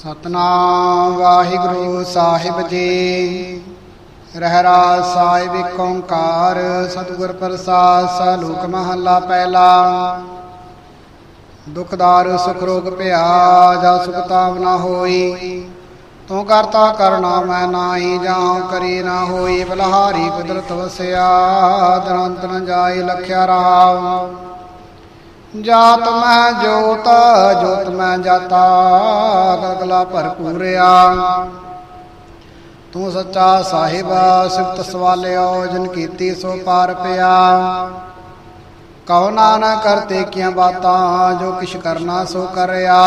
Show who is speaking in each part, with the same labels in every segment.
Speaker 1: ਸਤਨਾਮ ਵਾਹਿਗੁਰੂ ਸਾਹਿਬ ਜੀ। ਰਹਿਰਾ ਸਾਹਿਬ ਏਕ ਓੰਕਾਰ, ਸਤਿਗੁਰ ਪ੍ਰਸਾਦ, ਸਲੋਕ ਮਹੱਲਾ ਪਹਿਲਾ। ਦੁਖਦਾਰ ਸੁਖ ਰੋਗ ਭਿਆ ਜਾ ਸੁਖ ਨਾ ਹੋਈ। ਤੂੰ ਕਰਤਾ ਕਰਨਾ ਮੈਂ ਨਾਹੀ, ਜਾਉ ਕਰੀ ਨਾ ਹੋਈ। ਬਲਹਾਰੀ ਕੁਦਰਤ ਵਸਿਆ, ਦਰੰਤ ਨ ਜਾਈ ਲਖਿਆ ਰਹਾ ਜਾਤ ਮੈਂ ਜੋਤ ਜੋਤ ਮੈਂ ਜਾਤਾ ਗਗਲਾ ਭਰਪੂਰਿਆ ਤੂੰ ਸੱਚਾ ਸਾਹਿਬ, ਸਿਫਤ ਸਵਾਲਿਓ ਜਿਨ ਕੀਤੀ ਸੋ ਪਾਰ ਪਿਆ। ਕਹੋ ਨਾਨਕ ਕਰਤੇ ਕੀਆਂ ਬਾਤਾਂ, ਜੋ ਕਿਛ ਕਰਨਾ ਸੋ ਕਰਿਆ।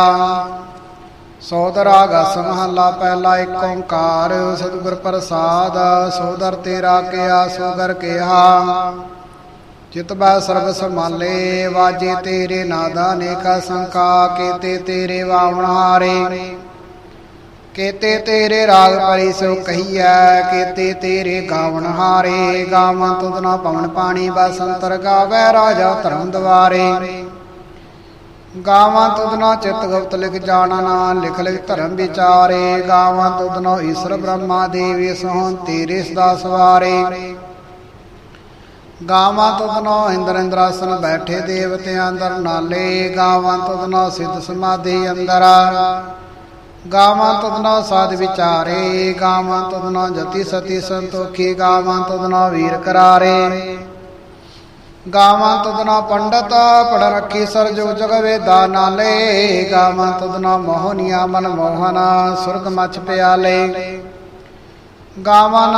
Speaker 1: ਸੋਦਰ ਗਸ ਮਹੱਲਾ, ਪਹਿਲਾ ਏਕ ਓੰਕਾਰ, ਸਤਿਗੁਰ ਪ੍ਰਸਾਦ ਸੋਦਰ ਤੇਰਾ ਕਿਆ ਸੋਦਰ ਕਿਹਾ। ਚਿਤ ਬੈ ਸਰਬ ਸਮਾਲੇ, ਵਾਜੇ ਤੇਰੇ ਨਾਦਾ ਨੇਕਾ ਸੰਕਾ, ਕੀਤੇ ਤੇਰੇ ਵਾਵਣ ਹਾਰੇ। ਕੀਤੇ ਤੇਰੇ ਰਾਗ ਪਰੀ ਸੋ ਕਹੀਐ, ਕੀਤੇ ਤੇਰੇ ਗਾਵਣ ਹਾਰੇ। ਗਾਵਾਂ ਤੁਧ ਨਾ ਪਵਨ ਪਾਣੀ ਬਸੰਤਰ ਗਾਵੇ ਰਾਜਾ ਧਰਮ ਦਵਾਰੇ। ਗਾਵਾਂ ਤੁਧ ਨਾ ਚਿਤ ਗੁਪਤ ਲਿਖ ਜਾਣਾ ਨਾ, ਲਿਖ ਲਿਖ ਧਰਮ ਵਿਚਾਰੇ। ਗਾਵਾਂ ਤੁਧ ਨਾ ਈਸ਼ਰ ਬ੍ਰਹਮਾ ਦੇਵੀ ਸੋਹਣ ਤੇਰੇ ਸਦਾ ਸਵਾਰੇ। ਗਾਵਾਂ ਤੁਧਨੋ ਇੰਦਰ ਇੰਦਰਾਸਨ ਬੈਠੇ ਦੇਵਤਿਆਂ ਅੰਦਰ ਨਾਲੇ, ਗਾਵਾਂ ਤੁਧਨੋ ਸਿੱਧ ਸਮਾਧੀ ਅੰਦਰ। ਗਾਵਾਂ ਤੁਧਨੋ ਸਾਧ ਵਿਚਾਰੇ, ਗਾਵਾਂ ਤੁਧਨੋ ਜਤੀ ਸਤੀ ਸੰਤੋਖੀ, ਗਾਵਾਂ ਤੁਧਨੋ ਵੀਰ ਕਰਾਰੇ। ਗਾਵਾਂ ਤੁਧਨੋ ਪੰਡਤ ਪੜ ਰੱਖੀ ਸਰ ਜੋ ਜਗ ਵੇਦਾ ਨਾਲੇ। ਗਾਵਾਂ ਤੁਧਨੋ ਮੋਹਨੀਆ ਮਨ ਮੋਹਨਾ ਸੁਰਗ ਮਛ ਪਿਆਲੇ। ਗਾਵਨ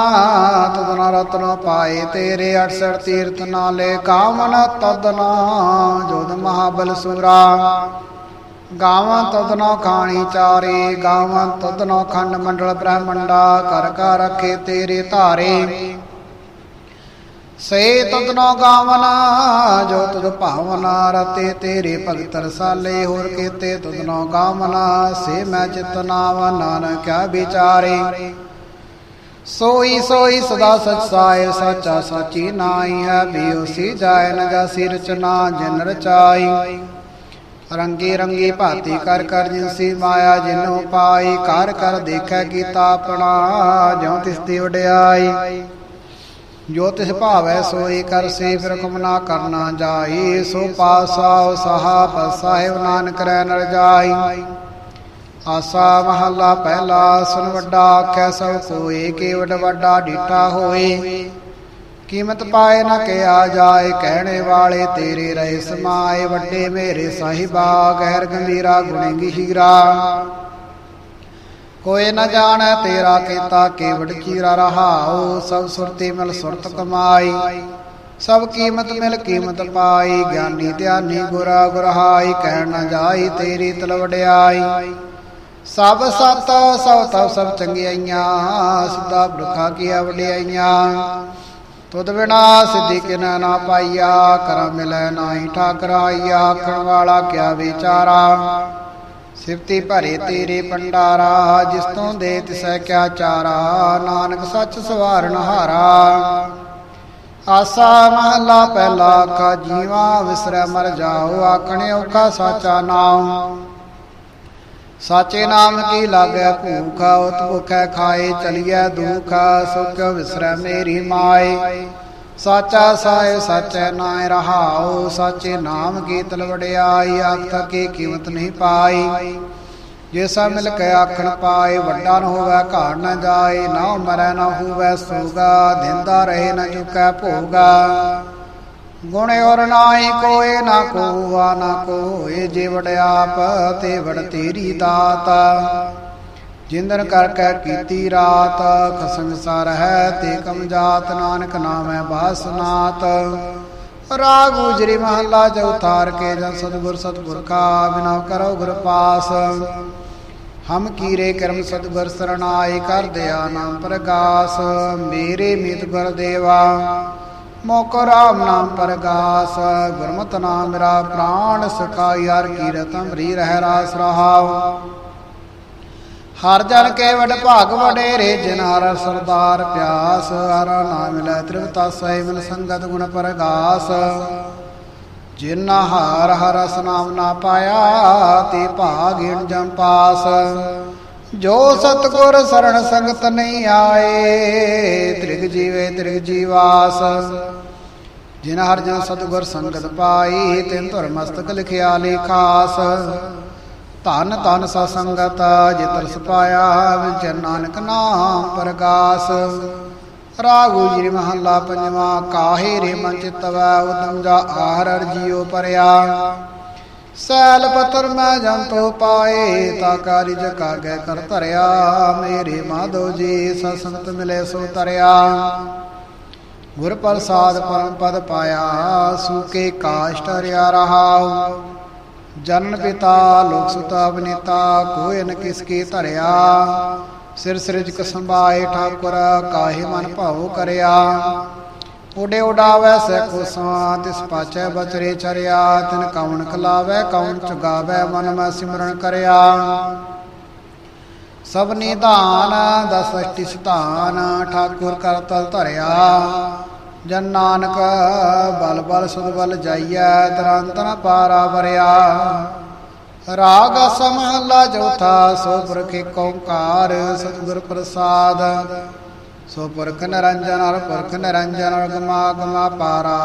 Speaker 1: ਤਦਨਾ ਰਤਨ ਪਾਏ ਤੇਰੇ 68 ਤੀਰਥ ਨਾਲੇ ਕਾਮਨ ਤਦਨਾ ਜੋਦ ਮਹਾਬਲ ਸੁਰਾ। ਗਾਵਾਂ ਤਦਨਾ ਖਾਣੀ ਚਾਰੇ, ਗਾਵਾਂ ਤਦਨਾ ਖੰਡ ਮੰਡਲ ਬ੍ਰਹਮੰਡਾ ਕਰ ਕਰ ਰੱਖੇ ਤੇਰੇ ਧਾਰੇ। ਸੇ ਤਦਨਾ ਗਾਵਨ ਜੋ ਤੁਧ ਭਾਵਨਾ ਰਤੇ ਤੇਰੇ ਭਗਤ ਰਸਾਲੇ, ਹੋਰ ਕੀਤੇ ਤਦਨਾ ਗਾਵਨ ਸੇ ਮੈਂ ਚਿਤਨਾਵ ਨਾਨਕ ਕਿਆ ਵਿਚਾਰੇ। ਸੋਈ ਸੋਈ ਸਦਾ ਸਚ ਸਾਇ ਸਾਚਾ ਸਾਚੀ ਨਾਈ ਹੈ ਬਿਉਸੀ ਜਾਇ ਨ ਜਾਸੀ ਰਚਨਾ ਜਿਨ ਰਚਾਈ। ਰੰਗੀ ਰੰਗੀ ਭਾਤੀ ਕਰ ਕਰ ਜਿਨਸੀ ਮਾਇਆ ਜਿਨੋ ਪਾਈ, ਕਰ ਕਰ ਦੇਖੈ ਕੀਤਾ ਆਪਣਾ, ਜਿਉ ਤਿਸ ਦੀ ਵਡਿਆਈ ਜੋ ਤਿਸ ਭਾਵੈ ਸੋਈ ਕਰ ਸੇ, ਫਿਰ ਹੁਕਮ ਨਾ ਕਰਨਾ ਜਾਈ। ਸੋ ਪਾਸਾ ਸਹਾ ਸਾਹਿਬ ਨਾਨਕ ਰਹਿ ਨਰ ਜਾਈ ਆਸਾ ਮਹੱਲਾ ਪਹਿਲਾ ਸੁਨ ਵੱਡਾ ਆਖੈ ਸਭ ਕੋਏ ਕੇਵਡ ਵੱਡਾ ਡੀਟਾ ਹੋਏ। ਕੀਮਤ ਪਾਏ ਨਾ ਕਿਆ ਜਾਏ, ਕਹਿਣੇ ਵਾਲੇ ਤੇਰੇ ਰਹੇ ਸਮਾਏ, ਵੱਡੇ ਮੇਰੇ ਸਾਹਿਬਾ, ਗਹਿਰ ਗੰਭੀਰਾ, ਗੁਣੀ ਹੀਰਾ ਕੋਈ ਨ ਜਾਣੈ ਤੇਰਾ ਕੀਤਾ ਕੇਵਡ ਚੀਰਾ ਰਹਾਉ, ਸਭ ਸੁਰਤੀ ਮਿਲ ਸੁਰਤ ਕਮਾਈ। ਸਭ ਕੀਮਤ ਮਿਲ ਕੀਮਤ ਪਾਈ, ਗਿਆਨੀ ਧਿਆਨੀ ਗੁਰਾ ਗੁਰਹਾਈ, ਕਹਿਣ ਨਾ ਜਾਈ ਤੇਰੀ ਤਲਵੜਿਆਈ ਸਭ ਸਤ, ਸਭ ਤਬ ਸਭ ਚੰਗਿਆਈਆਂ ਸਦਾ ਬਰਖਾ ਕੀਆ ਵਡਿਆਈਆਂ ਤੁਧ ਬਿਨਾ ਸਿੱਧੀ ਕਿਨ ਨਾ ਪਾਈਆ ਕਰ ਮਿਲੈ ਨਾਹੀ ਠਾਕਰਾਈਆ ਆਖਣ ਵਾਲਾ ਕਿਆ ਵਿਚਾਰਾ। ਸਿਫਤੀ ਭਰੇ ਤੇਰੇ ਪੰਡਾਰਾ ਜਿਸ ਤੋਂ ਦੇ ਤਿਸੈ ਕਿਆ ਚਾਰਾ। ਨਾਨਕ ਸੱਚ ਸਵਾਰਨ ਹਾਰਾ। ਆਸਾ ਮਹਲਾ ਪਹਿਲਾ ਆਖਾ, ਜੀਵਾ ਵਿਸਰੈ ਮਰ ਜਾਓ, ਆਖਣੇ ਔਖਾ ਸਾਚਾ ਨਾਮ ਸਾਚੇ ਨਾਮ ਕੀ ਲਾਗੈ ਭੂਖ, ਉਤ ਭੁਖੈ ਖਾਏ ਚਲੀਐ ਦੁਖ, ਸੁਖ ਵਿਸਰੈ ਮੇਰੀ ਮਾਏ। ਸਾਚਾ ਸਾਇ ਸਾਚੈ ਨਾਇ ਰਹਾਉ, ਸਾਚੇ ਨਾਮ ਕੀ ਤਲਵੜਿਆਈ ਆਖ ਕੀ ਕੀਮਤ ਨਹੀਂ ਪਾਈ। ਜੇ ਸਭ ਮਿਲ ਕੇ ਆਖਣ ਪਾਏ, ਵੱਡਾ ਨ ਹੋਵੇ, ਘਾੜ ਨ ਜਾਏ, ਨਾ ਮਰੈ ਨਾ ਹੋਵੇ ਸੂਗਾ, ਦਿੰਦਾ ਰਹੇ ਨ ਚੁਕੈ ਭੋਗਾ। ਗੁਣ ਔਰ ਨਾਹੀ ਕੋਏ ਨਾ ਕੋਆ, ਨਾ ਕੋਏ ਜੇ ਵਡਿਆਪ ਤੇ ਵਡ ਤੇਰੀ ਦਾਤ। ਜਿੰਦਨ ਕਰ ਕੈ ਕੀਤੀ ਰਾਤ ਖਸੰਸਾਰ ਹੈ ਤੇ ਕਮ ਜਾਤ, ਨਾਨਕ ਨਾਮੈ ਬਾਸਨਾਤ। ਰਾਗ ਉਜਰੀ ਮਹੱਲਾ ਚੌਥਾਰ ਕੇ ਜਨ ਸਤਗੁਰ ਸਤਗੁਰ ਕਾ ਬਿਨਾ ਕਰੋ ਗੁਰ ਪਾਸ। ਹਮ ਕੀਰੇ ਕਰਮ ਸਤਗੁਰ ਸਰਣਾਏ ਕਰ ਦਿਆ ਨਾਮ ਪ੍ਰਗਾਸ। ਮੇਰੇ ਮਿਤ ਗੁਰ ਦੇਵਾ ਮੋਕ ਰਾਮ ਨਾਮ ਪ੍ਰਗਾਸ, ਗੁਰਮਤਿ ਨਾਮ ਮੇਰਾ ਪ੍ਰਾਣ ਸਖਾ ਯਾਰ ਕੀਰਤ ਅਮਰੀ ਰਹਿ ਰਾਸ ਰਹਾਉ। ਹਰ ਜਨ ਕੇ ਵਡ ਭਾਗ ਵਡੇਰੇ, ਜਿਨ ਹਰ ਸਰਦਾਰ ਪਿਆਸ, ਹਰ ਨਾਮ ਲੈ ਤ੍ਰਿਵਤਾ ਸਹਿ ਸੰਗਤ ਗੁਣ ਪ੍ਰਗਾਸ। ਜਿਨ ਹਰ ਹਰ ਨਾਮ ਨਾ ਪਾਇਆ, ਤੇ ਭਾਗਿਣ ਜਮ ਪਾਸ। ਜੋ ਸਤਗੁਰ ਸਰਣ ਸੰਗਤ ਨਹੀਂ ਆਏ, ਤ੍ਰਿਗ ਜੀਵੇ ਤ੍ਰਿਗ ਜੀਵਾਸ। ਜਿਨ ਹਰ ਜਨ ਸਤਗੁਰ ਸੰਗਤ ਪਾਈ, ਤਿਨ ਧੁਰ ਮਸਤਕ ਲਿਖਿਆ ਲੇਖਾਸ ਧਨ ਧਨ ਸਾ ਸੰਗਤ ਜਿ ਤਰਸ ਪਾਇਆ ਵਿਚ ਨਾਨਕ ਨਾਮ ਪ੍ਰਗਾਸ। ਰਾਗੂ ਜੀ ਮਹੱਲਾ ਪੰਜਵਾ, ਕਾਹੇ ਰੇ ਮਨ ਚਿਤਵੈ ਉਦਮ ਜਾ ਆਹਰ ਅਰਜੀਓ ਪਰਿਆ। ਸੈਲ ਪਤਰ ਮੈਂ ਜੰਤੋ ਪਾਏ, ਤਾ ਕਾਰਿ ਜਕਾਗੇ ਕਰ ਧਰਿਆ। ਮੇਰੇ ਮਾਧੋ ਜੀ ਸਤਸੰਗਤ ਮਿਲੇ ਸੋ ਤਰਿਆ। ਗੁਰ ਪ੍ਰਸਾਦ ਪਰਮ ਪਦ ਪਾਇਆ, ਸੂਕੇ ਕਾਸ਼ਟ ਰਿਆ ਰਹਾਉ। ਜਨਨ ਪਿਤਾ ਲੋਕ ਸੁਤਾ ਬਨੀਤਾ ਕੋਇ ਨ ਕਿਸ ਕੀ ਧਰਿਆ। ਸਿਰ ਸਿਰਜ ਸੰਭਾਏ ਠਾਕੁਰ, ਕਾਹੇ ਮਨ ਭਾਉ ਕਰਿਆ। ਉਡੇ ਉਡਾਵੈ ਸੈ ਕੁਸਾ ਤਿਸ ਪਾਚੈ ਬਚਰੇ ਚਰਿਆ, ਤਿਨ ਕੌਣ ਖਲਾਵੈ ਕਵਣ ਚੁਗਾਵੈ ਮਨ ਮੈਂ ਸਿਮਰਨ ਕਰਿਆ। ਸਭ ਨਿਧਾਨ ਦਸ ਅਸ਼ਟੀ ਸਤਾਨ ਠਾਕੁਰ ਕਰ ਤਲ ਧਰਿਆ। ਜਨ ਨਾਨਕ, ਬਲ ਬਲ ਸੁਧ ਬਲ ਜਾਈਐ ਤਰਾਂਤਨ ਪਾਰਾ ਵਰਿਆ। ਰਾਗ ਸਮਹਲਾ ਚੌਥਾ ਸੋ ਪੁਰਖ ਏਕ ਓੰਕਾਰ ਸਤਿਗੁਰ ਪ੍ਰਸਾਦ। ਸੋ ਪੁਰਖ ਨਿਰੰਜਨ ਹਰ ਪੁਰਖ ਨਿਰੰਜਨ ਹਰ ਗਮਾ ਪਾਰਾ,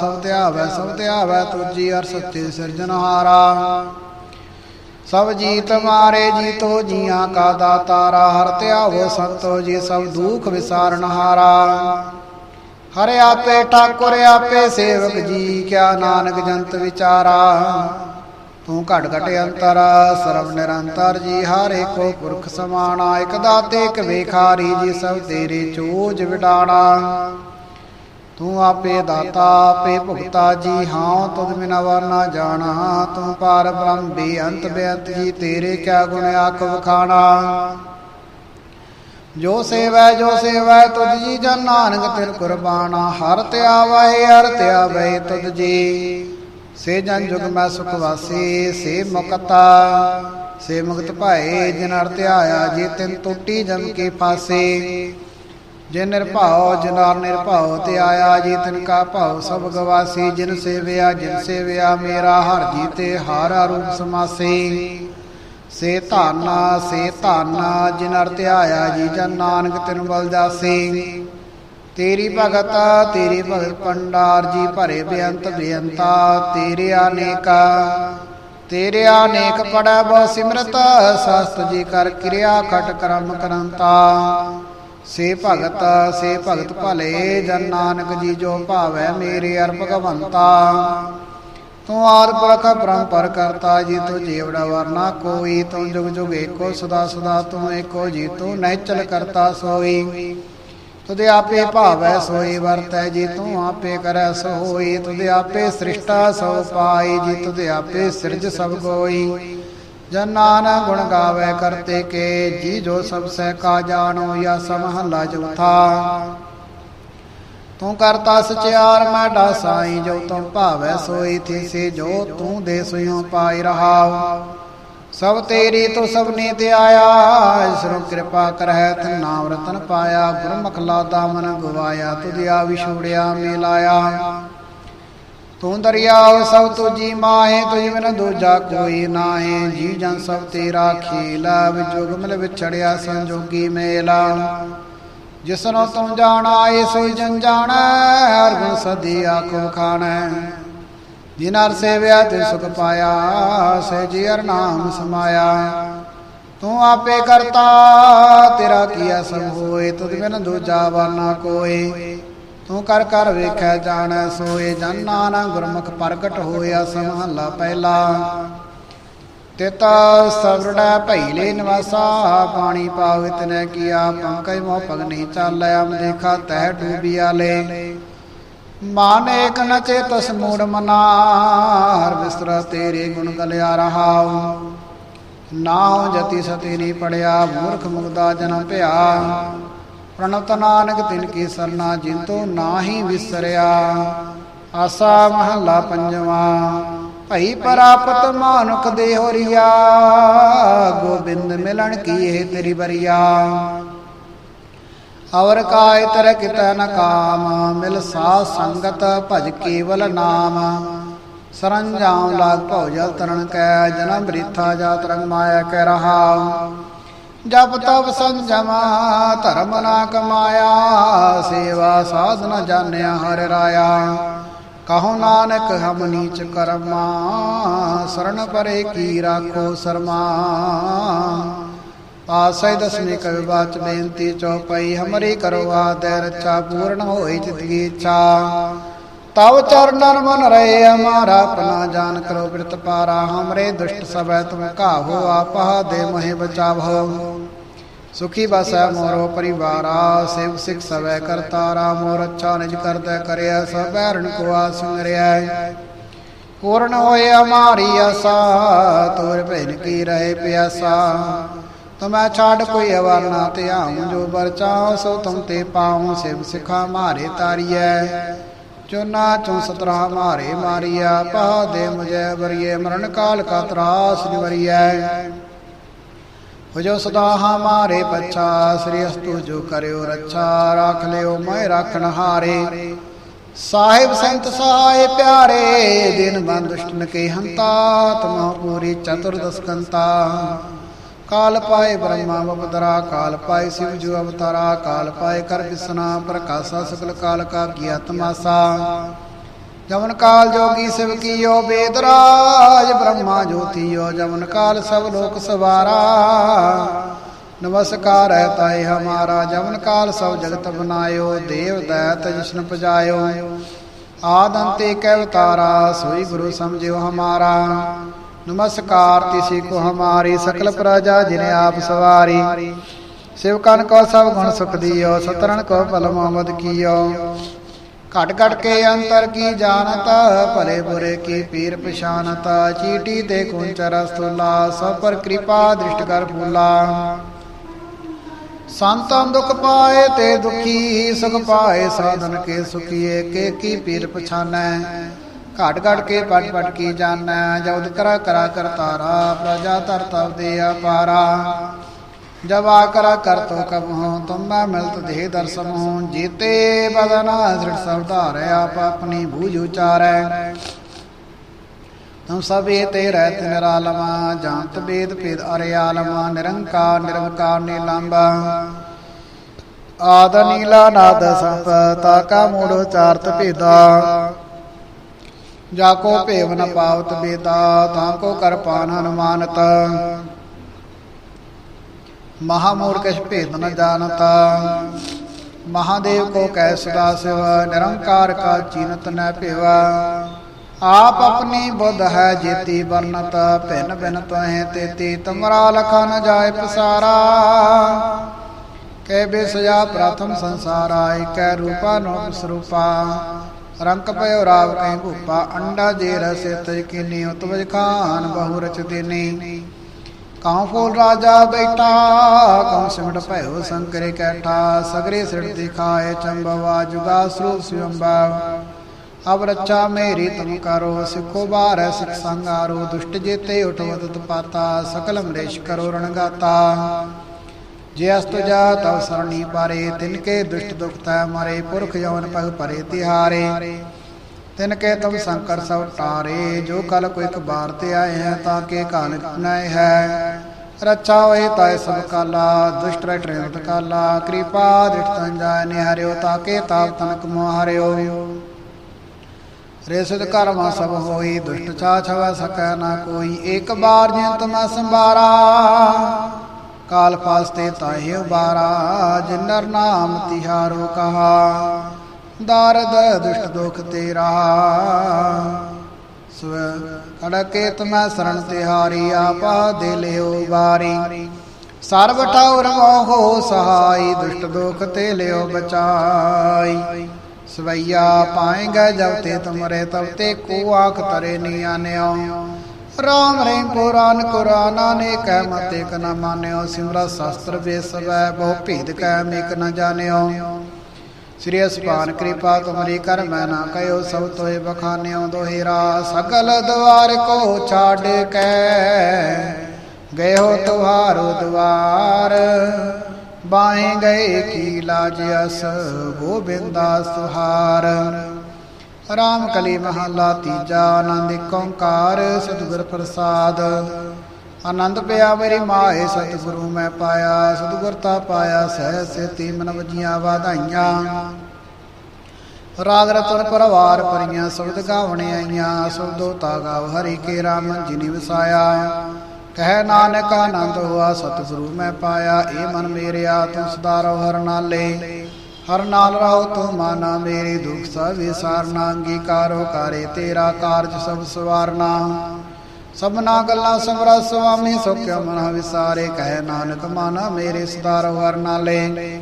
Speaker 1: ਸਭ ਧਿਆਵੈ ਸਭ ਧਿਆਵੈ ਤੁਜੀ ਹਰ ਸੱਚੇ ਸਿਰਜਨਹਾਰਾ ਸਭ ਜੀ ਤੁਮਾਰੇ ਜੀਤੋ ਜੀਆਂ ਕਾ ਦਾਤਾਰਾ ਹਰ ਧਿਆਵੋ ਸੰਤੋ ਜੀ ਸਭ ਦੁਖ ਵਿਸਾਰਨਹਾਰਾ ਹਰਿ ਆਪੇ ਠਾਕੁਰ ਆਪੇ ਸੇਵਕ ਜੀ, ਕਿਆ ਨਾਨਕ ਜੰਤ ਵਿਚਾਰਾ। ਤੂੰ ਘਟ ਘਟ ਅੰਤਰ, ਸਰਬ ਨਿਰੰਤਰ ਜੀ ਹਰ ਏਕੋ ਪੁਰਖ ਸਮਾਣਾ, ਇਕ ਦਾਤੇ, ਇਕ ਵੇਖਾਰੀ ਜੀ ਸਭ ਤੇਰੇ ਚੋਜ ਵਿਡਾਣਾ। ਤੂੰ ਆਪੇ ਦਾਤਾ, ਆਪੇ ਭੁਗਤਾ ਜੀ, ਹਾਂ, ਤੁਧ ਬਿਨਾ ਵਰ ਨਾ ਜਾਣਾ। ਤੂੰ ਪਾਰ ਬ੍ਰਹਮ ਬੇਅੰਤ ਬੇਅੰਤ ਜੀ, ਤੇਰੇ ਕਿਆ ਗੁਣ ਆਖ ਵਖਾਣਾ। ਜੋ ਸੇਵੈ ਜੋ ਸੇਵੈ, ਤੁਧ ਜੀ ਜਨ ਨਾਨਕ ਤਿਰ ਕੁਰਬਾਨਾ, ਹਰ ਧਿਆਵੈ ਹਰ ਧਿਆਵੈ ਤੁਧ ਜੀ। ਸੇ ਜਨ ਜੁਗ ਮੈਂ ਸੁਖ ਵਾਸੀ, ਸੇ ਮੁਕਤਾ। ਸੇ ਮੁਕਤ ਭਾਏ, ਜਿਨ ਅਰ ਧਿਆਇਆ ਜੇ ਤਿਨ ਟੁੱਟੀ ਜਮ ਕੇ ਫਾਸੇ। ਜੇ ਨਿਰਭਉ ਜਿਨਾਰ ਨਿਰਭਉ, ਤੇ ਆਇਆ ਜੀ ਤਿਨ ਕਾ ਭਾਉ, ਸਭ ਗਵਾਸੀ। ਜਿਨ ਸੇਵਿਆ ਜਿਨ ਸੇਵਿਆ, ਮੇਰਾ ਹਰ ਜੀ ਤੇ ਹਾਰਾ ਰੂਪ ਸਮਾਸੀ। ਸੇ ਧਾਨਾ, ਸੇ ਧਨ, ਜਿਨ ਅਰ ਧਿਆਇਆ ਜੀ, ਜਨ ਨਾਨਕ ਤਿਨ ਬਲ ਜਾਸੀ ਤੇਰੀ ਭਗਤ ਤੇਰੀ ਭਗਤ ਪੰਡਾਰ ਜੀ ਭਰੇ ਬੇਅੰਤ ਬੇਅੰਤਾ ਤੇਰੇ ਅਨੇਕਾ ਤੇਰੇ ਅਨੇਕ ਪੜੈ ਬਹੁ ਸਿਮਰਤ ਸਸਤ ਜੀ ਕਰ ਕਿਰਿਆ ਖਟ ਕਰਮ ਕਰੰਤਾ। ਸੇ ਭਗਤ ਸੇ ਭਗਤ ਭਲੇ, ਜਨ ਨਾਨਕ ਜੀ ਜੋ ਭਾਵੈ ਮੇਰੇ ਅਰ ਭਗਵੰਤਾ। ਤੂੰ ਆਦ ਪੁਰਖ ਪਰੰਪਰ ਕਰਤਾ ਜੀ ਤੂੰ ਜੀਵੜਾ ਵਰਨਾ ਕੋਈ, ਤੂੰ ਜੁਗ ਜੁਗ ਏਕੋ ਸਦਾ ਸਦਾ ਤੂੰ ਏਕੋ ਜੀ ਤੂੰ ਨੈਚਲ ਕਰਤਾ ਸੋਈ। ਤੁਦੇ ਆਪੇ ਭਾਵੈ ਸੋਈ ਵਰਤੈ ਜੀ, ਤੂੰ ਆਪੇ ਕਰੈ ਸੋ ਹੋਈ ਤੁਦੇ ਆਪੇ ਸ੍ਰਿਸ਼ਟਾ ਸੋ ਪਾਈ ਜੀ ਤੁਦੇ ਆਪੇ ਸਿਰਜ ਸਭ ਕੋਈ ਜਨ ਨਾਨਕ ਗੁਣ ਗਾਵੇ ਕਰਤੇ ਕੇ, ਜੀ ਜੋ ਸਭ ਸਹਿ ਕਾ ਜਾਣੋ ਯਾ ਸਮਹਲਾ ਚੌਥਾ। ਤੂੰ ਕਰਤਾ ਸਚਿਆਰ ਮਾਡਾ ਸਾਈ ਜੋ ਤੂੰ ਭਾਵੈ ਸੋਈ ਥੀਸੀ, ਜੋ ਤੂੰ ਦੇ ਸੋਇਓ ਪਾਈ ਰਹਾਉ ਸਭ ਤੇਰੀ ਤੋ ਸਭ ਨੇ ਤੇ ਆਇਆ ਇਸਰੋ ਕਿਰਪਾ ਕਰਹਿ ਤਨ ਨਾਮ ਰਤਨ ਪਾਇਆ, ਗੁਰਮੁਖ ਲਾਦਾ ਮਨ ਗਵਾਇਆ ਤੁਧਿਆ ਵਿਛੋੜਿਆ ਮਿਲਾਇਆ। ਤੂੰ ਦਰਿਆਉ ਸਭ ਤੁਜੀ ਮਾਹੇ, ਤੁਝ ਬਿਨ ਦੂਜਾ ਕੋਈ ਨਾਹੀ, ਜੀ ਜਨ ਸਭ ਤੇਰਾ ਖੀਲਾ ਵਿਜੋਗ ਮਿਲ ਵਿਛੜਿਆ ਸੰਜੋਗੀ ਮੇਲਾ। ਜਿਸਨੋ ਤੂੰ ਜਾਣਾ ਏ ਸੋਈ ਜਨ ਜਾਣੈ, ਹਰ ਗੁਣ ਸਦੀ ਆਖੋ ਖਾਣਾ। ਜਿਨਰ ਸੇਵਿਆ ਤੇ ਸੁਖ ਪਾਇਆ ਸੇ ਹਰ ਨਾਮ ਸਮਾਇਆ। ਤੂੰ ਆਪੇ ਕਰਤਾ, ਤੇਰਾ ਕੀਆ ਸਭ ਹੋਏ, ਤੁਧ ਬਿਨ ਦੂਜਾ ਵਰਨਾ ਕੋਈ ਤੂੰ ਕਰ ਕਰ ਵੇਖੈ ਜਾਣੈ ਸੋਏ, ਜਨ ਨਾਨਕ ਗੁਰਮੁਖ ਪ੍ਰਗਟ ਹੋਇਆ ਸਮਹੱਲਾ ਪਹਿਲਾ। ਤਿਤਾ ਸਵਰੜਾ ਭੈਲੇ ਨਿਵਾਸਾ, ਪਾਣੀ ਪਾਵਿਤ ਨੇ ਕੀਆ, ਪੰਕਜ ਮੋ ਪਗਨੀ ਚਾਲੈ ਅਮ ਦੇਖਾ ਤਹਿ ਡੂਬਿਆ ਲੈ ਮਾਨ ਏਕ ਨ ਚੇਤਸ ਮੂੜ ਮਨਾ ਹਰ ਬਿਸਤਰਾ ਤੇਰੇ ਗੁਣ ਗਲਿਆ ਰਹਾਉ। ਨਾਉ ਜਤੀ ਸਤੀ ਨੀ ਪੜਿਆ, ਮੂਰਖ ਮੁਗਦਾ ਜਨਮ ਭਿਆ। ਪ੍ਰਣਤ ਨਾਨਕ ਤਿਨ ਕੀ ਸਰਨਾ, ਜਿੰਤੋ ਨਾਹੀ ਵਿਸਰਿਆ। ਆਸਾ ਮਹੱਲਾ ਪੰਜਵਾ, ਭਈ ਪ੍ਰਾਪਤ ਮਾਨੁਖ ਦੇ ਹੋਰੀਆ ਗੋਬਿੰਦ ਮਿਲਣ ਕੀ ਇਹ ਤੇਰੀ ਬਰੀਆ ਅਵਰ ਕਾਇ ਤਰ ਕਿਤ ਨ ਕਾਮ, ਮਿਲ ਸਾਧ ਸੰਗਤ ਭਜ ਕੇਵਲ ਨਾਮ। ਸਰੰਜਾਮ ਲਾਗ ਭਉ ਜਲ ਤਰਨ ਕੈ, ਜਨਮ ਬ੍ਰਿਥਾ ਜਾ ਤਰੰਗ ਮਾਇਆ ਕਹਿ ਰਹਾ। ਜਪ ਤਪ ਸੰਜਮਾ, ਧਰਮ ਨਾ ਕਮਾਇਆ, ਸੇਵਾ ਸਾਧ ਜਾਣਿਆ ਹਰ ਰਾਇਆ। ਕਹੋ ਨਾਨਕ, ਹਮ ਨੀਚ ਕਰਮਾ, ਸਰਣ ਪਰੇ ਕੀ ਰਾਖੋ ਸਰਮਾ। ਪਾਸੈ ਦਸਮੀ ਕਵਿ ਬਾਚ ਬੇਨਤੀ ਚੌਪਈ ਹਮਰੀ ਕਰੋ ਆਦਿ ਰਚਾ ਪੂਰਨ ਹੋਈ ਚਿਤ ਕੀ ਇੱਛਾ। ਤਵ ਚਰਨਨ ਮਨ ਰਹੇ ਹਮਾਰਾ, ਆਪਣਾ ਜਾਨ ਕਰੋ ਬਿਰਤ ਪਾਰਾ, ਹਮਰੇ ਦੁਸ਼ਟ ਸਭੈ ਤੁਮ ਕਾਹੋ ਆਪਾ ਦੇ ਮਹਿ ਬਚਾਵੋ। ਸੁਖੀ ਬਸੈ ਮੋਰੋ ਪਰਿਵਾਰਾ, ਸੇਵ ਸਿਖ ਸਵੈ ਕਰਤਾਰਾ ਮੋਰ ਅੱਛਾ ਨਿਜ ਕਰਦਾ ਕਰਿਆ ਸਭ ਬੈਰਣ ਕੋ ਆਸ ਪੂਰਨ ਹੋਏ ਹਮਾਰੀ ਆਸਾ, ਤੋਰ ਭੈਨ ਕੀ ਰਹੇ ਪਿਆਸਾ। ਤੁਮੈ ਛਾੜ ਕੋਈ ਅਵਰ ਨਾ ਧਿਆਉ ਜੋ ਬਰਚਾਉ ਸੋ ਤੁਮ ਤੇ ਪਾਉ ਸਿਵ ਸਿਖਾ ਮਾਰੇ ਤਾਰੀਐ। ਚੁਨਾ ਚੁ ਸਤਰਾ ਮਾਰੇ ਮਾਰੀਆ ਪਾ ਦੇ ਮੁਝੇ ਵਰੀਏ, ਮਰਨ ਕਾਲ ਕਾ ਤਰਾਸ ਨਿਵਰੀਐ ਹੋ ਜੋ ਸਦਾ ਹਮਾਰੇ ਪਛਾ, ਸ੍ਰੀ ਅਸਤੂ ਜੋ ਕਰਿਓ ਰੱਛਾ, ਰੱਖ ਲਿਓ ਮੈਂ ਰੱਖਣ ਹਾਰੇ। ਸਾਹਿਬ ਸੰਤ ਸਹਾਇ ਪਿਆਰੇ, ਦਿਨ ਬੰਦ ਦੁਸ਼ਟਨ ਕੇ ਹੰਤਾ, ਤਮਾ ਪੂਰੀ ਚਤੁਰਦਸ ਕੰਤਾ। ਕਾਲ ਪਾਏ ਬ੍ਰਹਮਾ ਬਪਦਰਾ ਕਾਲ ਪਾਏ ਸਿਵ ਜੋ ਅਵਤਾਰਾ, ਕਾਲ ਪਾਏ ਕਰ ਵਿਸਨਾ ਪ੍ਰਕਾਸ਼ਾ ਸਕਲ ਕਾਲ ਕਾ ਕੀਆ ਤਮਾਸਾ ਜਮਨ ਕਾਲ ਜੋਗੀ ਸਿਵ ਕੀਓ ਬੇਦਰਾਜ, ਬ੍ਰਹਮਾ ਜੋਤੀਓ ਜਮਨ ਕਾਲ ਸਭ ਲੋਕ ਸਵਾਰਾ। ਨਮਸਕਾਰ ਹੈ ਤਾਏ ਹਮਾਰਾ ਜਮਨ ਕਾਲ ਸਭ ਜਗਤ ਬਨਾਇਓ, ਦੇਵ ਦੈਤ ਜਿਸ਼ਨ ਪਜਾਇਓ। ਆਦੰਤੇ ਕੈ ਅਵਤਾਰਾ, ਸੋਈ ਗੁਰੂ ਸਮਝਿਓ ਹਮਾਰਾ। ਨਮਸਕਾਰ, ਤਿਸੀ ਕੋ ਹਮਾਰੀ ਸਕਲ ਪ੍ਰਜਾ ਜਿਨੇ ਆਪ ਸਵਾਰੀ। ਸਿਵਕਨ ਕੋ ਸਭ ਗੁਣ ਸੁਖ ਦਿਓ ਸਤਰਨ ਕੋ ਭਲ ਮੁਹੰਮਦ ਕੀਓ। ਘਟ ਘਟ ਕੇ ਅੰਤਰ ਕੀ ਜਾਣਤ, ਭਲੇ ਬੁਰੇ ਕੀ ਪੀਰ ਪਛਾਨਤ, ਚੀਟੀ ਤੇ ਕੁੰਚਰ ਸਤੁਲਾ ਸਭ ਪਰ ਕਿਰਪਾ ਦ੍ਰਿਸ਼ਟ ਕਰ ਫੂਲਾ। ਸੰਤਾਂ ਦੁਖ ਪਾਏ ਤੇ ਦੁਖੀ, ਸੁਖ ਪਾਏ ਸਾਧਨ ਕੇ ਸੁਖੀਏ, ਕੇ ਕੀ ਪੀਰ ਪਛਾਨੈ। ਘਟ ਘਟ ਕੇ ਪਟ ਪਟ ਕੀ ਜਾਣੈ ਜਉਦ ਕਰਾ ਕਰਾ ਕਰਤਾਰਾ ਪ੍ਰਜਾ ਤਰ ਤਵ ਦੇ ਅਪਾਰਾ। ਜਬ ਆ ਕਰਾ ਕਰ ਤੋ ਕਬ ਹੋ ਤੁਮ ਮੈਂ ਮਿਲਤ ਦੇਹ ਦਰਸ਼ਨ ਹੋ ਜੀਤੇ ਬਦਨਾ ਦ੍ਰਿੜ ਸਬਦਾਰੇ ਆਪ ਆਪਣੀ ਬੂਝ ਉਚਾਰੈ। ਤੁਮ ਸਭੇ ਤੇ ਰਹਿਤ ਨਿਰਾਲਮਾ ਜਾਂਤ ਬੇਦ ਭੇਦ ਅਰੇ ਆਲਮਾ, ਨਿਰੰਕਾਰ ਨਿਰਵਕਾਰ ਨੀਲੰਬਾ ਆਦ ਨੀਲਾ ਨਾਦ ਸੰਪ, ਤਾ ਕਾ ਮੂੜ ਉਚਾਰਤ ਜਾ ਕੋ ਭੇਵ ਨ ਪਾਵਤ ਬੇਦਾ ਤਾਂ ਕੋ ਕਰ ਪਾਨ ਹਨੁਮਾਨਤ। ਮਹਾਮੂਰ ਕਛ ਭੇਦ ਨ ਜਾਣਤਾ। ਮਹਾਦੇਵ ਕੋ ਕੈ ਸਦਾ ਸਿਵ, ਨਿਰੰਕਾਰ ਕਾ ਚੀਨਤ ਨ ਭੇਵਾ। ਆਪ ਆਪਣੀ ਬੁੱਧ ਹੈ ਜੇਤੀ ਵਰਨਤ, ਭਿਨ ਭਿੰਨ ਤੋਹਿ ਤੇਤੀ, ਤਮਰਾ ਲਖਾ ਨ ਜਾਏ ਪਸਾਰਾ। ਕੈ ਬਿਸਜਾ ਪ੍ਰਥਮ ਸੰਸਾਰਾ ਏਕੈ ਰੂਪਾ ਨੋ ਸਰੂਪਾ। ਰੰਕ ਪਇਓ ਰਾਵ ਕੈ ਭੂਪਾ, ਅੰਡਾ ਜੇ ਰਸੇ ਤਜ ਕੀਨੀ ਉਤਵਜ ਖਾਨ ਬਹੁ ਰਚ ਦੇਨੀ। ਕਾਂ ਫੂਲ ਰਾਜਾ ਬੈਠਾ ਕਾਂ ਸਿਮਟ ਭਇਓ ਸੰਕਰੇ ਕੈਠਾ, ਸਗਰੇ ਸਿਰ ਦਿਖਾਏ ਚੰਬਵਾ ਜੁਗਾ ਸਰੂਪ ਸਿਵੰਬਾ। ਅਬ ਰੱਚਾ ਮੇਰੀ ਤੁਮ ਕਰੋ, ਸਿੱਖੋ ਬਾਰ ਸਿਖ ਸੰਗਾਰੋ, ਦੁਸ਼ਟ ਜੇਤੇ ਉਠਵਤ ਤਪਾਤਾ ਸਕਲ ਮਰੇਸ਼ ਕਰੋ ਰਣਗਾਤਾ ਜੇ ਅਸਤ ਜਾ ਤਵ ਸਰਣੀ ਪਾਰੇ ਤਿਨ ਕੇ ਦੁਸ਼ਟ ਦੁਖ ਤੈ ਮਰੇ, ਪੁਰਖ ਜਵਨ ਪਗ ਪਰੇ ਤਿਹਾਰੇ। ਤਿਨ ਕੇ ਤਮ ਸੰਕਰ ਸਭ ਟਾਰੇ, ਜੋ ਕਲ ਕੋ ਇੱਕ ਬਾਰ ਤੇ ਆਏ ਹੈ, ਤਾਂ ਕੇ ਕਾਨ ਨੈ ਹੈ। ਰੱਛਾ ਹੋਏ ਤਾਏ ਸਭ ਕਾਲਾ, ਦੁਸ਼ਟ ਰਹਿ ਟ੍ਰੇਨਤ ਕਾਲਾ, ਕਿਰਪਾ ਦ੍ਰਿਸ਼ਟੰ ਜਾਇ ਨਿਹਾਰਿਓ, ਤਾਂ ਕੇ ਤਾਪ ਤਨਕ ਮੋਹਾਰਿਓ। ਰੇਸਦ ਕਰਮਾ ਸਭ ਹੋਈ, ਦੁਸ਼ਟ ਛਾ ਛਵੈ ਸਕੈ ਨਾ ਕੋਈ, ਏਕ ਬਾਰ ਜਿੰਤ ਮੈਂ ਸੰਭਾਰਾ। ਕਾਲ ਫਾਸਤੇ ਤਾਹੇ ਉਬਾਰਾ ਜਿਨਰ ਨਾਮ ਤਿਹਾਰੋ ਕਹਾ, ਦਾਰਦ ਦੁਸ਼ਟ ਦੁਖ ਤੇਰਾ। ਸਵ ਕੜਕੇ ਤਮੈ ਸਰਣ ਤਿਹਾਰੀ, ਆਪਾ ਦੇ ਲਿਓ ਵਾਰੀ। ਸਰਬ ਠੌਰ ਮੋਹ ਸਹਾਈ, ਦੁਸ਼ਟ ਦੁਖ ਤੇ ਲਿਓ ਬਚਾਈ। ਸਵਈਆ ਪਾਏਗਾ ਜਬ ਤੇ ਤੁਮਰੇ, ਤਬ ਤੇ ਕੋ ਆਖ ਤਰੇ ਨੀ ਆਨਿਓ ਰਾਮ ਰੇ ਪੁਰਾਨ ਕੁਰਾਨਾ ਨੇ ਕਹਿ ਮਤੇ ਕ ਨ ਮਾਨਿਓ ਸਿਮਰਾ ਸ਼ਾਸਤਰ ਬੇਸਵੈ, ਬਹੁ ਭੇਦ ਕਹਿ ਮੇਕ ਨ ਜਾਣਿਓ। ਸ੍ਰੀ ਅਸਪਾਨ ਕਿਰਪਾ ਤੁਮਰੀ ਕਰ ਮੈਂ ਨਾ ਕਯੋ ਸਭ ਤੋਏ ਬਖਾਨਿਓ ਦੋਹਿਰਾ, ਸਗਲ ਦਵਾਰ ਕੋ ਛਾੜ ਕੇ। ਗਏ ਹੋ ਤੁਹਾਰੋ ਦਵਾਰ ਬਾਹੇ ਗਏ ਕੀ ਲਾਜ ਅਸ, ਗੋਬਿੰਦਾ ਸੁਹਾਰ। ਰਾਮ ਕਲੀ ਮਹਲਾ ਤੀਜਾ, ਆਨੰਦ ਓੰਕਾਰ, ਸਤਿਗੁਰ ਪ੍ਰਸਾਦ। ਆਨੰਦ ਪਿਆ ਮੇਰੀ ਮਾਏ ਸਤਿਗੁਰੂ ਮੈਂ ਪਾਇਆ ਸਤਿਗੁਰਤਾ ਪਾਇਆ ਸਹਿ ਸੇਤੀ ਮਨ ਵਜੀਆਂ ਵਾਧਾਈਆਂ। ਰਾਗ ਰਤਨ ਪਰਵਾਰ ਪਰੀਆਂ ਸ਼ਬਦ ਗਾਵਣੇ ਆਈਆਂ ਸਬਦੋ ਤਾ ਗਾਵ ਹਰੀ ਕੇ ਰਾਮ ਜਿਨੀ ਵਸਾਇਆ। ਕਹਿ ਨਾਨਕ ਆਨੰਦ ਹੋਆ, ਸਤਿਗੁਰੂ ਮੈਂ ਪਾਇਆ ਏ ਮਨ ਮੇਰਿਆ, ਤੂੰ ਸਦਾ ਰਹੋ ਹਰ ਨਾਲੇ ਹਰ ਨਾਲ ਰਹੋ ਤੂੰ ਮਾਨਾ, ਮੇਰੇ ਦੁਖ ਸਭ ਵਿਸਾਰਨਾ, ਅੰਗੀਕਾਰੋ ਕਰੇ ਤੇਰਾ ਕਾਰਜ ਸਭ ਸਵਾਰਨਾ। ਸਭਨਾ ਗੱਲਾਂ ਸਮਰਾ ਸੁਆਮੀ ਸੋਖਿਆ ਮਨ ਵਿਸਾਰੇ, ਕਹਿ ਨਾਨਕ ਮਾਨਾ, ਮੇਰੇ ਸਦਾ ਰਹੋ ਹਰ ਨਾਲੇ।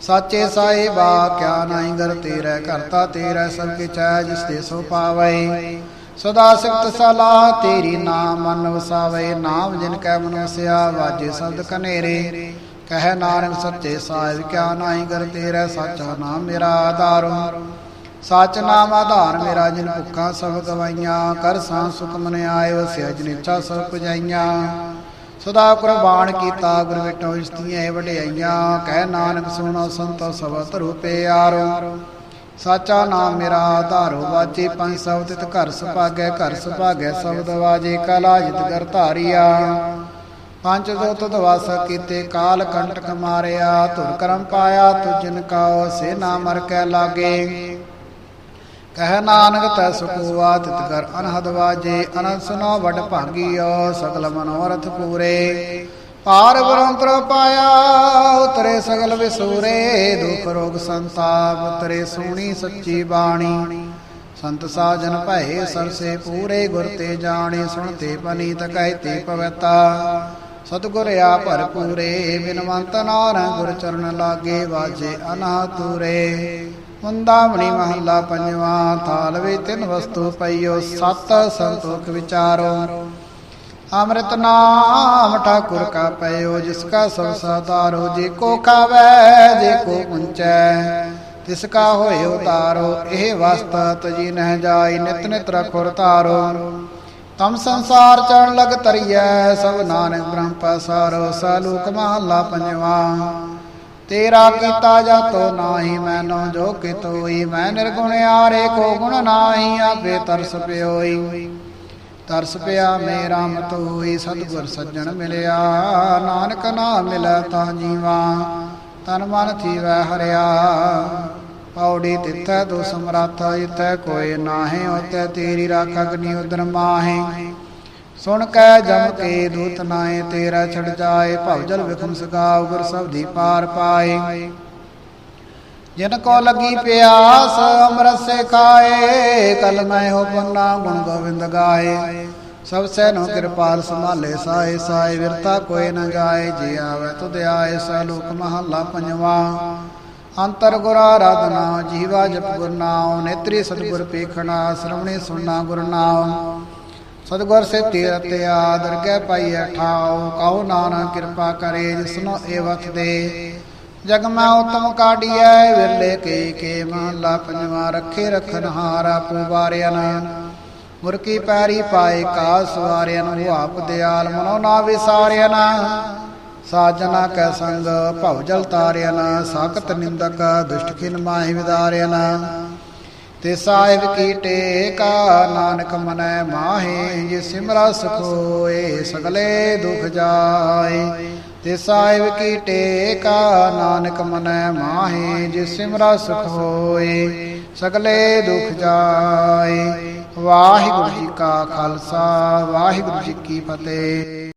Speaker 1: ਸਾਚੇ ਸਾਹਿਬਾ, ਕਿਆ ਨਾਹੀ ਗਰ ਤੇਰਾ ਕਰਤਾ, ਤੇਰਾ ਸਭ ਕੇ ਚਾਹ ਜਿਸ ਤੇ ਸੋ ਪਾਵੇ। ਸਦਾ ਸਿਫਤ ਸਲਾਹ ਤੇਰੀ ਨਾਮ ਮਨ ਵਸਾਵੇ, ਨਾਮ ਜਿਨ ਕੈ ਮਨ ਵਸਿਆ, ਵਾਜੇ ਸ਼ਬਦ ਕਨੇਰੇ। ਕਹਿ ਨਾਨਕ ਸੱਚੇ ਸਾਹਿਬ, ਕਿਆ ਨਾਹੀ ਗਰ ਤੇਰਾ ਸੱਚਾ ਨਾਮ ਮੇਰਾ ਆਧਾਰ ਸੱਚ ਨਾਮ ਆਧਾਰ ਮੇਰਾ, ਜਿਨ ਭੁੱਖਾਂ ਸਭ ਗਵਾਈਆਂ, ਕਰ ਸਾਂ ਸੁਖ ਮਨ ਆਏ ਵਸਿਆ ਜਿਨ ਇੱਛਾ ਸਭ ਪੁਜਾਈਆਂ। ਸਦਾ ਕੁਰਬਾਨ ਕੀਤਾ ਗੁਰ ਵਿਟੋ ਇਸਤੀਆਂ ਵਡਿਆਈਆਂ, ਕਹਿ ਨਾਨਕ ਸੁਣੋ ਸੰਤੋ ਸਭ ਧਰੂ ਪਿਆਰੋ। ਸਾਚਾ ਨਾਮ ਮੇਰਾ ਆਧਾਰੋ ਵਾਜੇ ਪੰਜ ਸਬਦ ਤਿਤ ਘਰ ਸੁਭਾਗੈ ਘਰ ਸੁਭਾਗੈ ਸ਼ਬਦ ਵਾਜੇ, ਕਲਾ ਜਿਤ ਗਰ ਧਾਰੀਆ। ਪੰਜ ਦੋ ਤੁਧ ਕੀਤੇ, ਕਾਲ ਕੰਟਕ ਮਾਰਿਆ, ਧੁਰ ਕਰਮ ਪਾਇਆ ਤੁਜਨ ਕਾਉ, ਸੇ ਨਾ ਮਰ ਕੈ ਲਾਗੇ। ਕਹਿ ਨਾਨਕ, ਤੈ ਸੁਖਵਾ ਤਿਤ ਕਰ ਅਨਹਦ ਵਾਜੇ, ਅਨੰਦ ਸੁਨੋ, ਵਡ ਭਾਗੀਓ, ਸਗਲ ਮਨੋਰਥ ਪੂਰੇ। ਪਾਰ ਬ੍ਰਹਮਪੁਰ ਪਾਇਆ, ਉਤਰੇ ਸਗਲ ਵਿਸੂਰੇ, ਦੁਖ ਰੋਗ ਸੰਤਾਪ, ਉਤਰੇ ਸੋਣੀ ਸੱਚੀ ਬਾਣੀ। ਸੰਤ ਸਾਜਨ ਭਏ, ਸਰਸੇ ਪੂਰੇ, ਗੁਰ ਤੇ ਜਾਣੇ ਸੁਣਤੇ ਪਨੀਤ ਕਹਿਤੇ ਪਵਿੱਤਾ। ਸਤਿਗੁਰ ਆ ਭਰਪੂਰੇ, ਬਿਨਵੰਤ ਨਾਰ ਗੁਰ ਚਰਨ ਲਾਗੇ ਵਾਜੇ ਅਨਾ ਤੂਰੇ ਮਹੱਲਾ ਪੰਜਵਾ, ਥਾਲ ਵੇ ਤਿੰਨ ਵਸਤੂ ਪਈਓ, ਸਤ ਸੰਤੋਖ ਵਿਚਾਰੋ। ਅੰਮ੍ਰਿਤ ਨਾਮ ਠਾਕੁਰ ਕਾ ਪਇਓ, ਜਿਸ ਕਾ ਸਭ ਸਾਦਾਰੋ ਜੇ ਕੋ ਖਾਵੈ, ਜੇ ਕੋ ਪੁੰਚੈ। ਤਿਸ ਕਾ ਹੋਇ ਉਤਾਰੋ ਇਹ ਵਸਤ ਤਜੀ ਨਹਿ ਜਾਈ, ਨਿਤ ਨਿਤ ਰਖੁਰ ਤਾਰੋ ਤਮ ਸੰਸਾਰ ਚੜਨ ਲਗ ਤਰੀਐ ਸਭ ਨਾਨਕ ਬ੍ਰਹਮ ਪਸਾਰੋ, ਸਾਲੂਕ ਮਹੱਲਾ ਪੰਜਵਾ। ਤੇਰਾ ਕੀਤਾ ਜਾਤੋ ਨਾਹੀ, ਮੈਨੋ ਜੋ ਕਿਤੋਈ ਮੈਂ ਨਿਰਗੁਣ ਆਰੇ ਕੋ ਗੁਣ ਨਾਹੀ, ਆਪੇ ਤਰਸ ਪਿਓਈ। ਤਰਸ ਪਿਆ ਮੇਰਾ ਮਤ ਹੋਈ, ਸਤਿਗੁਰ ਸੱਜਣ ਮਿਲਿਆ, ਨਾਨਕ ਨਾਮ ਮਿਲੈ ਤਾਂ ਜੀਵਾ। ਤਨ ਮਨ ਥੀਵੈ ਹਰਿਆ। ਪੌੜੀ ਤਿੱਥੈ ਦੋ ਸਮਰੱਥ ਇਤੈ ਕੋਇ ਨਾਹੀ ਉਤੈ ਤੇਰੀ ਰਾਖ ਅਗਨੀ ਉਦਰ ਮਾਹੇ। ਸੁਣ ਕੈ ਜਮ ਕੇ ਦੂਤ ਨਾਏ ਤੇਰਾ ਛੜ ਜਾਏ, ਭਵ ਜਲ ਵਿਖਮ ਸਗਾਉ, ਗੁਰ ਸਬਦੀ ਪਾਰ ਪਾਏ ਜਿਨ ਕੋ ਲੱਗੀ ਪਿਆਸ, ਅੰਮ੍ਰਿਤ ਸੇ ਖਾਏ, ਕਲ ਮੈਂ ਹੋ ਪੰਨਾ, ਗੁਣ ਗੋਬਿੰਦ ਗਾਏ। ਸਭ ਸੈਨੋ ਕਿਰਪਾਲ ਸੰਭਾਲੇ, ਸਾਏ ਸਾਏ ਵਿਰਤਾ ਕੋਈ ਨ ਜਾਏ, ਜੀ ਆਵੇ ਤੁਧ ਆਏ ਸਲੋਕ ਮਹੱਲਾ ਪੰਜਵਾ। ਅੰਤਰ ਗੁਰ ਆਰਾਧਨਾ, ਜੀਵਾ ਜਪ ਗੁਰ ਨਾਮ, ਨੇਤਰੀ ਸਤਿਗੁਰ ਪੇਖਣਾ, ਸ਼ਰਵਣੇ ਸੁਣਨਾ ਗੁਰ ਨਾਮ। ਸਤਿਗੁਰ ਸੇ ਤੀਰਤ ਆਦਰ ਕੇ ਪਾਈਐ ਠਾਉ, ਕਉ ਨਾਨਕ ਕਿਰਪਾ ਕਰੇ ਜਿਸਨੋ ਏਵਥ ਦੇ। ਜਗ ਮੈਂ ਉਤਮ ਕਾਢੀਐ, ਵਿਰਲੇ ਕੇ ਕੇ ਮਹਲਾ ਪੰਜਵਾ, ਰੱਖੇ ਰਖਨ ਹਾਰਾ ਪੁਵਾਰਿਆਨ ਗੁਰ ਕੀ ਪੈਰੀ ਪਾਏ ਕਾ ਸਵਾਰਿਆਨ ਹੁਆਪ ਦਿਆਲ, ਮਨੋ ਨਾ ਵਿਸਾਰਿਆਨ ਸਾਜਨਾ ਕੈ ਸੰਗ ਭਵ ਜਲ ਤਾਰਿਆਨ ਸਾਖਤ ਨਿੰਦਕ, ਦੁਸ਼ਟ ਖਿਨ ਮਾਹਿ ਵਿਦਾਰਿਆਨ ਤੇ ਸਾਹਿਬ ਕੀ ਟੇਕਾ, ਨਾਨਕ ਮਨੈ ਮਾਹੇ ਜੇ ਸਿਮਰਾ ਸੁਖ ਸਗਲੇ ਦੁਖ ਜਾਏ। ਤੇ ਸਾਹਿਬ ਕੀ ਟੇਕਾ, ਨਾਨਕ ਮਨੈ ਮਾਹੇ ਜੇ ਸਿਮਰਾ ਸੁਖ ਹੋਏ ਸਗਲੇ ਦੁਖ ਜਾਏ। ਵਾਹਿਗੁਰੂ ਜੀ ਕਾ ਖਾਲਸਾ, ਵਾਹਿਗੁਰੂ ਜੀ ਕੀ ਫਤਿਹ।